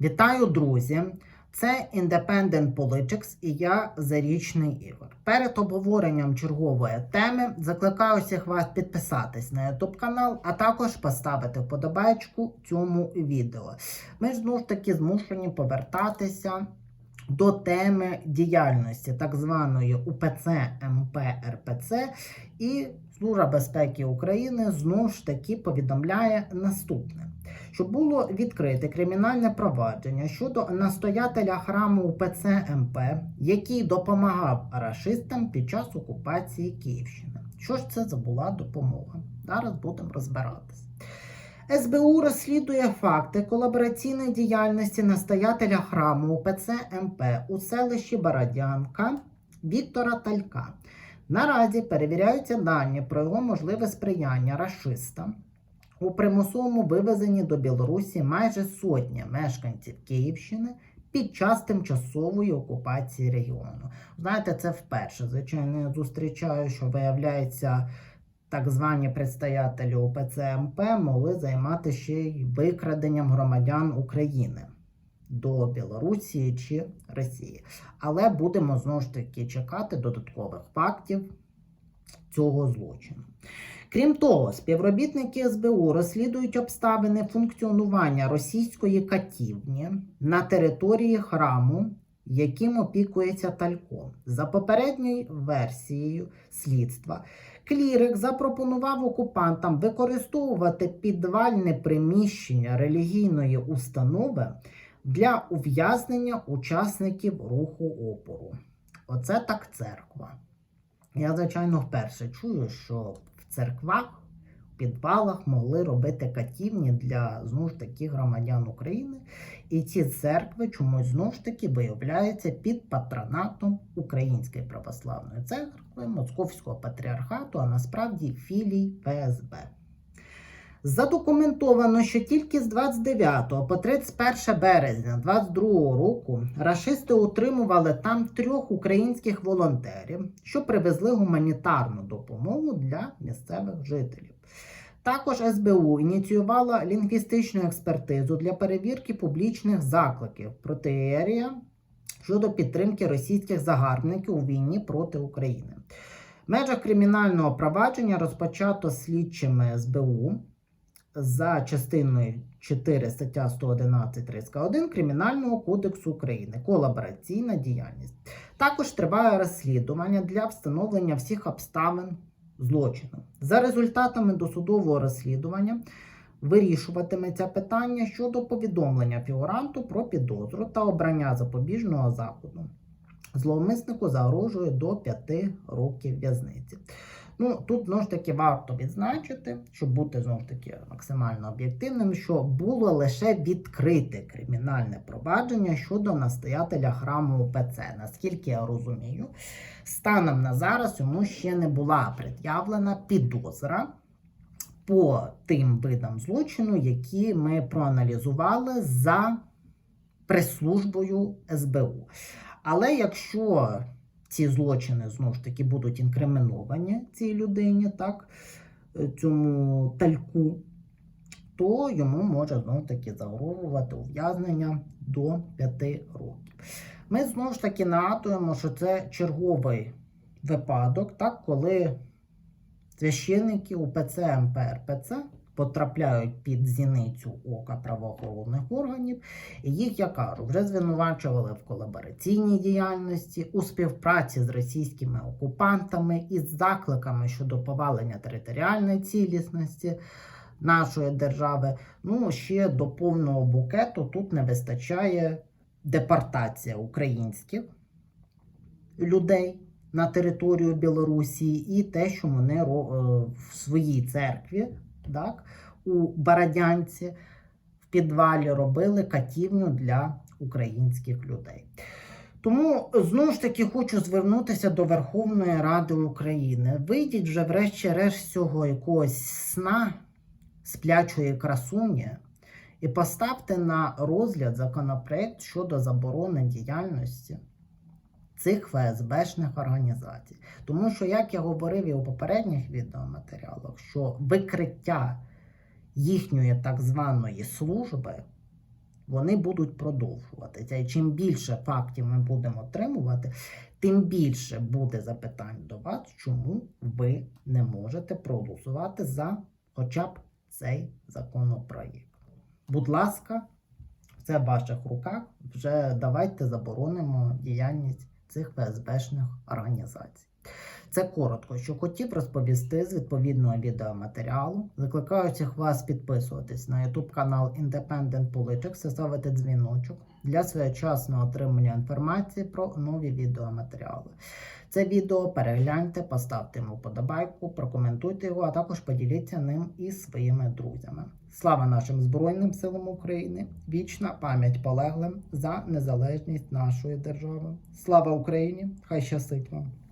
Вітаю, друзі! Це Independent Politics і я Зарічний Ігор. Перед обговоренням чергової теми закликаю всіх вас підписатись на YouTube канал, а також поставити вподобайку цьому відео. Ми знову ж таки змушені повертатися до теми діяльності так званої УПЦ МП РПЦ і Служба безпеки України знову ж таки повідомляє наступне що було відкрите кримінальне провадження щодо настоятеля храму УПЦ МП, який допомагав рашистам під час окупації Київщини. Що ж це за була допомога? Зараз будемо розбиратися. СБУ розслідує факти колабораційної діяльності настоятеля храму УПЦ МП у селищі Бородянка Віктора Талька. Наразі перевіряються дані про його можливе сприяння рашистам у примусовому вивезенні до Білорусі майже сотня мешканців Київщини під час тимчасової окупації регіону. Знаєте, це вперше. Звичайно, я зустрічаю, що виявляється. Так звані предстоятелі УПЦ МП могли займатися ще й викраденням громадян України до Білорусі чи Росії. Але будемо знову ж таки чекати додаткових фактів цього злочину. Крім того, співробітники СБУ розслідують обставини функціонування російської катівні на території храму, яким опікується Талько. За попередньою версією слідства, клірик запропонував окупантам використовувати підвальне приміщення релігійної установи для ув'язнення учасників руху опору. Оце так церква. Я, звичайно, вперше чую, що в церквах, в підвалах могли робити катівні для знову ж таки громадян України. І ці церкви чомусь знову ж таки виявляються під патронатом Української православної церкви, Московського патріархату, а насправді філій ФСБ. Задокументовано, що тільки з 29 по 31 березня 2022 року рашисти утримували там трьох українських волонтерів, що привезли гуманітарну допомогу для місцевих жителів. Також СБУ ініціювала лінгвістичну експертизу для перевірки публічних закликів протиерія щодо підтримки російських загарбників у війні проти України. В межах кримінального провадження розпочато слідчими СБУ за частиною 4 стаття 111 1 Кримінального кодексу України колабораційна діяльність. Також триває розслідування для встановлення всіх обставин злочину. За результатами досудового розслідування вирішуватиметься питання щодо повідомлення фігуранту про підозру та обрання запобіжного заходу. Зловмиснику загрожує до 5 років в'язниці. Ну, тут знову ж таки варто відзначити, щоб бути знову ж таки максимально об'єктивним, що було лише відкрите кримінальне провадження щодо настоятеля храму УПЦ. Наскільки я розумію, станом на зараз йому ще не була пред'явлена підозра по тим видам злочину, які ми проаналізували за прес-службою СБУ. Але якщо ці злочини знову ж таки будуть інкриміновані цій людині, так, цьому тальку, то йому може знову таки загрожувати ув'язнення до 5 років. Ми знову ж таки нагадуємо, що це черговий випадок, так, коли священники УПЦ МП РПЦ потрапляють під зіницю ока правоохоронних органів, і їх, я кажу, вже звинувачували в колабораційній діяльності, у співпраці з російськими окупантами із закликами щодо повалення територіальної цілісності нашої держави. Ну, ще до повного букету тут не вистачає депортація українських людей. На територію Білорусі і те, що вони в своїй церкві так, у Бородянці в підвалі робили катівню для українських людей. Тому знову ж таки хочу звернутися до Верховної Ради України. Вийдіть вже, врешті-решт, цього якогось сна сплячої красуні і поставте на розгляд законопроект щодо заборони діяльності цих ФСБшних організацій. Тому що, як я говорив і у попередніх відеоматеріалах, що викриття їхньої так званої служби вони будуть продовжуватися. І чим більше фактів ми будемо отримувати, тим більше буде запитань до вас, чому ви не можете проголосувати за хоча б цей законопроєкт. Будь ласка, це в ваших руках. Вже давайте заборонимо діяльність цих ФСБшних організацій. Це коротко, що хотів розповісти з відповідного відеоматеріалу. Закликаю всіх вас підписуватись на YouTube канал Independent Politics і ставити дзвіночок для своєчасного отримання інформації про нові відеоматеріали. Це відео перегляньте, поставте йому вподобайку, прокоментуйте його, а також поділіться ним із своїми друзями. Слава нашим Збройним силам України! Вічна пам'ять полеглим за незалежність нашої держави. Слава Україні! Хай щастить вам!